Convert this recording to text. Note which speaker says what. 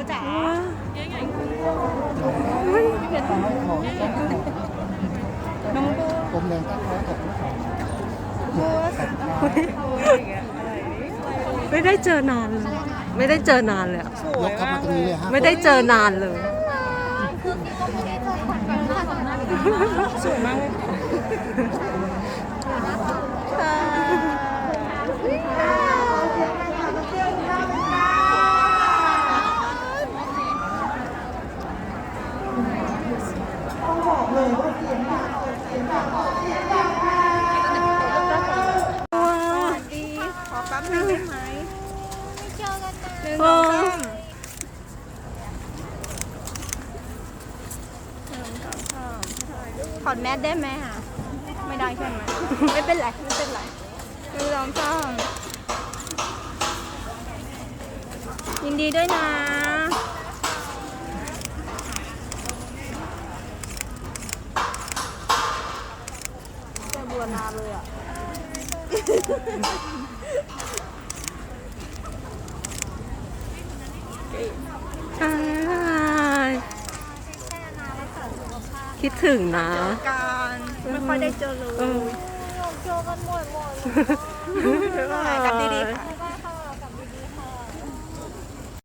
Speaker 1: บัวจ๋าน้องบัว
Speaker 2: ผมแดงตั้งร้อยกับลูกสาว
Speaker 1: บัวสัตว์อะไรอย่างเงี้ยอะไร
Speaker 3: ไม่ได้เจอนานเลยไม่ได้เจอนานเลยอะ
Speaker 1: สวย
Speaker 2: กลับ
Speaker 1: มา
Speaker 2: มากตรงนี้เลยฮะ
Speaker 3: ไม่ได้เจอนานเลย
Speaker 1: สวยมากเลยค่ะ
Speaker 3: ว้า
Speaker 1: ดี ขอแป๊บนึงได้ไหม หนึ่ง
Speaker 3: โอ้
Speaker 1: สองสามหนึ่งสองสามถอดแมสได้ไหมอะ ไม่ได้ใช่ไหม ไม่เป็นไร ไม่เป็นไรหนึ่งสองสามยินดีด้วยนะจะบัวนานเลยอะ
Speaker 3: ใช่คิดถึงนะ
Speaker 1: การไม่ค่อยได้เจอเลย
Speaker 3: เออ
Speaker 1: บ๊ายบายกลับดีๆค่ะ